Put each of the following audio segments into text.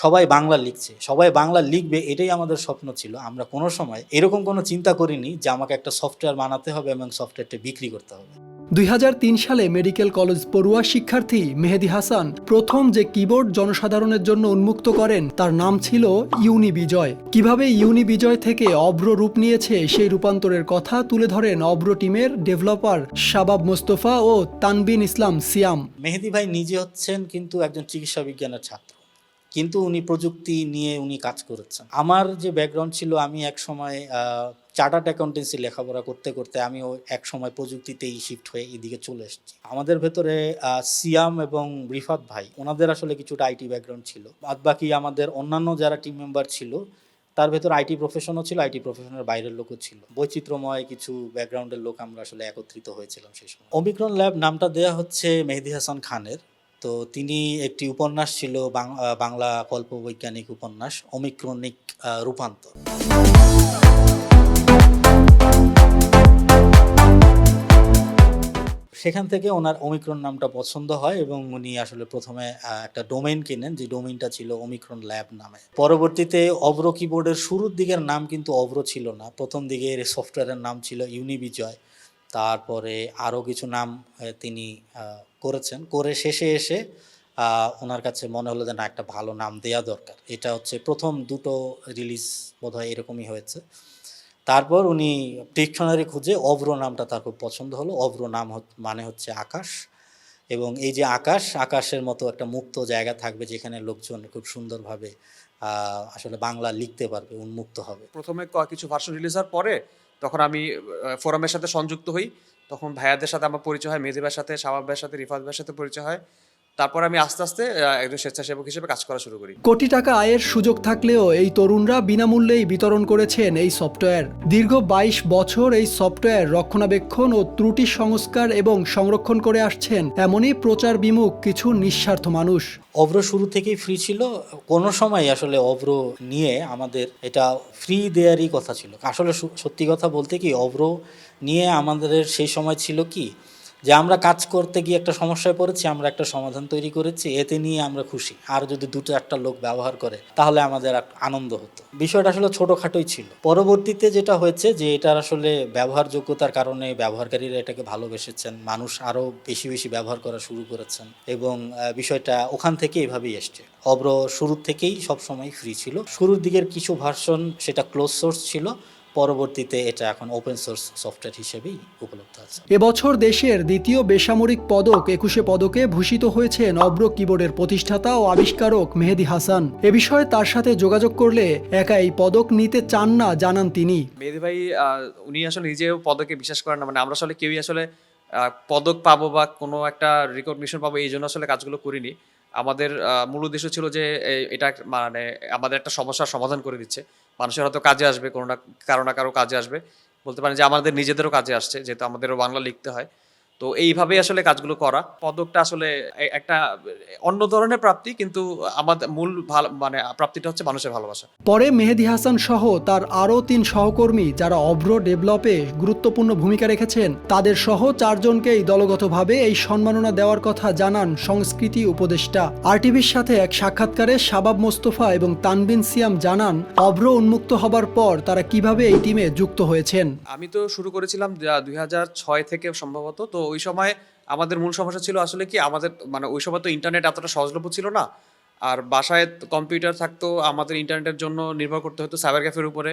সবাই বাংলা লিখছে সবাই বাংলা লিখবে এটাই আমাদের স্বপ্ন ছিল। আমরা কোনো সময় এরকম কোনো চিন্তা করিনি যে আমাকে একটা সফটওয়্যার বানাতে হবে এবং সফটওয়্যারটা বিক্রি করতে হবে। দুই হাজার তিন সালে মেডিকেল কলেজ পড়ুয়া শিক্ষার্থী মেহেদি হাসান প্রথম যে কিবোর্ড জনসাধারণের জন্য উন্মুক্ত করেন তার নাম ছিল ইউনি বিজয় কীভাবে ইউনি বিজয় থেকে অব্র রূপ নিয়েছে সেই রূপান্তরের কথা তুলে ধরেন অব্র টিমের ডেভেলপার শাবাব মোস্তফা ও তানবিন ইসলাম সিয়াম। মেহেদি ভাই নিজে হচ্ছেন কিন্তু একজন চিকিৎসা বিজ্ঞানের ছাত্র। কিন্তু উনি প্রযুক্তি নিয়ে উনি কাজ করেছেন। আমার যে ব্যাকগ্রাউন্ড ছিল, আমি এক সময় চার্টার্ড অ্যাকাউন্টেন্সি লেখাপড়া করতে করতে আমিও এক সময় প্রযুক্তিতেই শিফট হয়ে এদিকে চলে এসেছি। আমাদের ভেতরে সিয়াম এবং রিফাত ভাই, ওনাদের আসলে কিছুটা আইটি ব্যাকগ্রাউন্ড ছিল। বাদ বাকি আমাদের অন্যান্য যারা টিম মেম্বার ছিল, তার ভেতর আইটি প্রফেশনও ছিল আইটি প্রফেশনের বাইরের লোকও ছিল। বৈচিত্র্যময় কিছু ব্যাকগ্রাউন্ডের লোক আমরা আসলে একত্রিত হয়েছিলাম সেই সময়। অমিক্রন ল্যাব নামটা দেয়া হচ্ছে মেহেদি হাসান খানের। তো তিনি একটি উপন্যাস ছিল বাংলা কল্পবৈজ্ঞানিক উপন্যাস, অমিক্রনিক রূপান্তর। সেখান থেকে ওনার অমিক্রন নামটা পছন্দ হয় এবং উনি আসলে প্রথমে একটা ডোমেইন কিনেন, যে ডোমেইনটা ছিল অমিক্রন ল্যাব নামে। পরবর্তীতে অব্র কিবোর্ডের শুরুর দিকের নাম কিন্তু অব্র ছিল না, প্রথম দিকের সফটওয়্যারের নাম ছিল ইউনিবিজয় তারপরে আরও কিছু নাম তিনি করেছেন। করে শেষে এসে ওনার কাছে মনে হলো যে না, একটা ভালো নাম দেয়া দরকার। এটা হচ্ছে প্রথম দুটো রিলিজ বোধহয় এরকমই হয়েছে। তারপর উনি ডিকশনারি খুঁজে অব্র নামটা তার খুব পছন্দ হলো। অব্র নাম মানে হচ্ছে আকাশ। এবং এই যে আকাশ, আকাশের মতো একটা মুক্ত জায়গা থাকবে যেখানে লোকজন খুব সুন্দরভাবে আসলে বাংলা লিখতে পারবে, উন্মুক্ত হবে। প্রথমে কিছু ভার্সন রিলিজ হওয়ার পরে তখন আমি ফোরামের সাথে সংযুক্ত হই। তখন ভাইয়াদের সাথে আমার পরিচয় হয় মেজি ভাইয়ের সাথে শাবাব ভাইয়ের সাথে, রিফাত ভাইয়ের সাথে পরিচয় হয়। তারপর আমি আস্তে আস্তে একজন স্বেচ্ছাসেবক হিসেবে কাজ করা শুরু করি। কোটি টাকা আয়ের সুযোগ থাকলেও এই তরুণরা বিনামূল্যেই বিতরণ করেছেন এই সফটওয়্যার। দীর্ঘ বাইশ বছর এই সফটওয়্যার রক্ষণাবেক্ষণ ও ত্রুটি সংস্কার এবং সংরক্ষণ করে আসছেন এমনই প্রচার বিমুখ কিছু নিঃস্বার্থ মানুষ। অব্র শুরু থেকেই ফ্রি ছিল। কোনো সময় আসলে অব্র নিয়ে আমাদের এটা ফ্রি দেয়ারই কথা ছিল। আসলে সত্যি কথা বলতে কি অব্র নিয়ে আমাদের সেই সময় ছিল কি যে আমরা কাজ করতে গিয়ে একটা সমস্যায় পড়েছি, আমরা একটা সমাধান তৈরি করেছি, এতে নিয়ে আমরা খুশি। আর যদি দুটো একটা লোক ব্যবহার করে, তাহলে আমাদের আনন্দ হতো। বিষয়টা আসলে ছোটোখাটোই ছিল। পরবর্তীতে যেটা হয়েছে যে এটার আসলে ব্যবহারযোগ্যতার কারণে ব্যবহারকারীরা এটাকে ভালোবেসেছেন, মানুষ আরও বেশি বেশি ব্যবহার করা শুরু করেছেন এবং বিষয়টা ওখান থেকে এভাবেই এসছে। অব্র শুরুর থেকেই সবসময় ফ্রি ছিল। শুরুর দিকের কিছু ভার্সন সেটা ক্লোজ সোর্স ছিল। পরবর্তীতে এটা এখন ওপেন সোর্স সফটওয়্যার হিসেবেই উপলব্ধ আছে। এবছর দেশের দ্বিতীয় বেসামরিক পদক একুশে পদকে ভূষিত হয়েছে নব্র কিবোর্ডের প্রতিষ্ঠাতা ও আবিষ্কারক মেহেদি হাসান। এ বিষয়ে তার সাথে যোগাযোগ করলে একা এই পদক নিতে চান না জানান তিনি। মেহেদি ভাই উনি আসলে নিজেও পদকে বিশ্বাস করেন না। মানে আমরা আসলে কেউই আসলে পদক পাবো বা কোনো একটা রিকগনিশন পাবো এই জন্য আসলে কাজগুলো করিনি। আমাদের মূল উদ্দেশ্য ছিল যে এটা মানে আমাদের একটা সমস্যার সমাধান করে দিচ্ছে। মানুষের হয়তো কাজে আসবে, কোনো না, কারও না কারও কাজে আসবে। বলতে পারেন যে আমাদের নিজেদেরও কাজে আসছে, যেহেতু আমাদেরও বাংলা লিখতে হয়। তো এইভাবেই আসলে কাজগুলো করা। পদকটা আসলে একটা অন্য ধরনের প্রাপ্তি কিন্তু আমাদের মূল মানে প্রাপ্তিটা হচ্ছে মানুষের ভালোবাসা। পরে মেহেদি হাসান সহ তার আরও তিন সহকর্মী যারা অভ্র ডেভেলপে গুরুত্বপূর্ণ ভূমিকা রেখেছেন তাদের সহ চারজনকেই দলগতভাবে এই সম্মাননা দেওয়ার কথা জানান সংস্কৃতি উপদেষ্টা। আরটিভির সাথে এক সাক্ষাৎকারে শাবাব মোস্তফা এবং তানবিন সিয়াম জানান অভ্র উন্মুক্ত হবার পর তারা কীভাবে এই টিমে যুক্ত হয়েছেন। আমি তো শুরু করেছিলাম দুই হাজার ছয় থেকে সম্ভবত তো ওই সময় আমাদের মূল সমস্যা ছিল আসলে কি, আমাদের মানে ওই সময় তো ইন্টারনেট এতটা সহজলভ্য ছিল না। আর বাসায় কম্পিউটার থাকতো, আমাদের ইন্টারনেটের জন্য নির্ভর করতে হতো সাইবার ক্যাফের উপরে।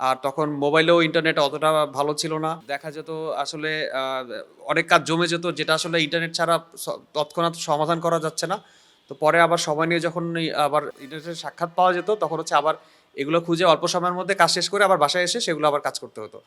আর তখন মোবাইলেও ইন্টারনেট অতটা ভালো ছিল না। দেখা যেত আসলে অনেক কাজ জমে যেত, যেটা আসলে ইন্টারনেট ছাড়া তৎক্ষণাৎ সমাধান করা যাচ্ছে না। তো পরে আবার সময় নিয়ে যখন আবার ইন্টারনেটের সাক্ষাৎ পাওয়া যেত, তখন হচ্ছে আবার এগুলো খুঁজে অল্প সময়ের মধ্যে কাজ শেষ করে আবার বাসায় এসে সেগুলো আবার কাজ করতে হতো।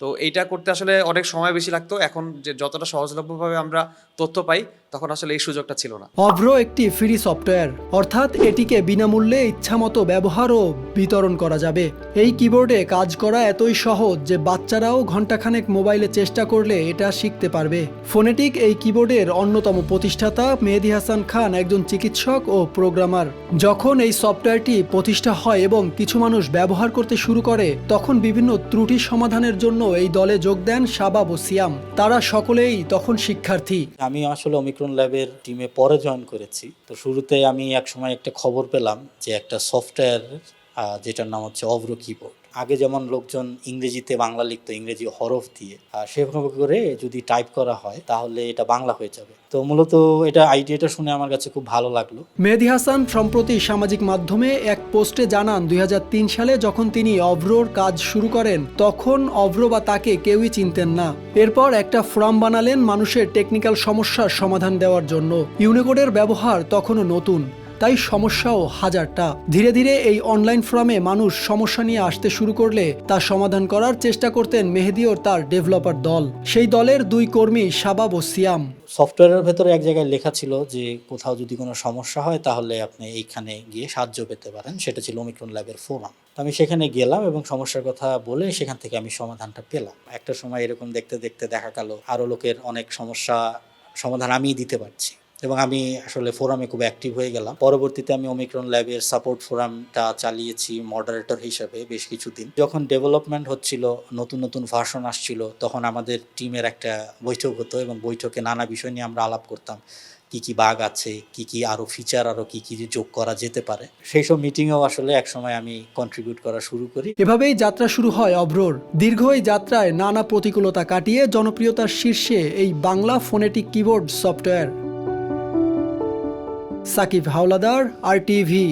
তো এইটা করতে আসলে অনেক সময় বেশি লাগতো। এখন যে যতটা সহজলভ্যভাবে আমরা তথ্য পাই, তখন আসলে এই সুযোগটা ছিল না। অভ্র একটি ফ্রি সফটওয়্যার অর্থাৎ এটিকে বিনামূল্যে ইচ্ছামতো ব্যবহার ও বিতরণ করা যাবে। এই কিবোর্ডে কাজ করা এতই সহজ যে বাচ্চারাও ঘন্টাখানেক মোবাইলে চেষ্টা করলে এটা শিখতে পারবে। ফোনেটিক এই কিবোর্ডের অন্যতম প্রতিষ্ঠাতা মেহেদি হাসান খান একজন চিকিৎসক ও প্রোগ্রামার যখন এই সফটওয়্যারটি প্রতিষ্ঠা হয় এবং কিছু মানুষ ব্যবহার করতে শুরু করে, তখন বিভিন্ন ত্রুটি সমাধানের জন্য এই দলে যোগ দেন শাবাব ও সিয়াম। তারা সকলেই তখন শিক্ষার্থী। আমি আসলে অমিক্রন ল্যাবের টিমে পরে জয়েন করেছি। তো শুরুতে আমি এক সময় একটা খবর পেলাম যে একটা সফটওয়্যার যেটার নাম হচ্ছে অভ্র কিবোর্ড আগে যেমন লোকজন ইংরেজিতে বাংলা লিখতো, ইংরেজি হরফ দিয়ে, আর সেভাবে করে যদি টাইপ করা হয়, তাহলে এটা বাংলা হয়ে যাবে। তো মূলত এটা আইডিয়াটা শুনে আমার কাছে খুব ভালো লাগল। মেহেদি হাসান সম্প্রতি সামাজিক মাধ্যমে এক পোস্টে জানান, দুই হাজার তিন সালে যখন তিনি অভ্রোর কাজ শুরু করেন, তখন অভ্র বা তাকে কেউই চিনতেন না। এরপর একটা ফর্ম বানালেন মানুষের টেকনিক্যাল সমস্যার সমাধান দেওয়ার জন্য। ইউনিকোডের ব্যবহার তখনও নতুন। তাই সমস্যাও হাজারটা। ধীরে ধীরে এই অনলাইন ফর্মে মানুষ সমস্যা নিয়ে আসতে শুরু করলে তা সমাধান করার চেষ্টা করতেন মেহেদি ও তার ডেভেলপার দল। সেই দলের দুই কর্মী শাবাব ও সিয়াম। সফটওয়্যারের ভেতরে এক জায়গায় লেখা ছিল যে, কোথাও যদি কোনো সমস্যা হয় তাহলে আপনি এইখানে গিয়ে সাহায্য পেতে পারেন। সেটা ছিল অমিক্রন ল্যাবের ফোরাম আমি সেখানে গেলাম এবং সমস্যার কথা বলে সেখান থেকে আমি সমাধানটা পেলাম। একটা সময় এরকম দেখতে দেখতে দেখা গেল আরও লোকের অনেক সমস্যা সমাধান আমিই দিতে পারছি। এবং আমি আসলে ফোরামে খুব অ্যাক্টিভ হয়ে গেলাম। পরবর্তীতে আমি অমিক্রন ল্যাবের সাপোর্ট ফোরামটা চালিয়েছি মডারেটর হিসেবে বেশ কিছুদিন। যখন ডেভেলপমেন্ট হচ্ছিল, নতুন নতুন ভার্সন আসছিল, তখন আমাদের টিমের একটা বৈঠক হতো এবং বৈঠকে নানা বিষয় নিয়ে আমরা আলাপ করতাম। কি কি বাঘ আছে, কি কি আরও ফিচার আরও কি কি যোগ করা যেতে পারে। সেই সব মিটিংয়েও আসলে একসময় আমি কন্ট্রিবিউট করা শুরু করি। এভাবেই যাত্রা শুরু হয় অভ্রর দীর্ঘ এই যাত্রায় নানা প্রতিকূলতা কাটিয়ে জনপ্রিয়তার শীর্ষে এই Bangla phonetic keyboard software Sakib Howlader আর টিভি।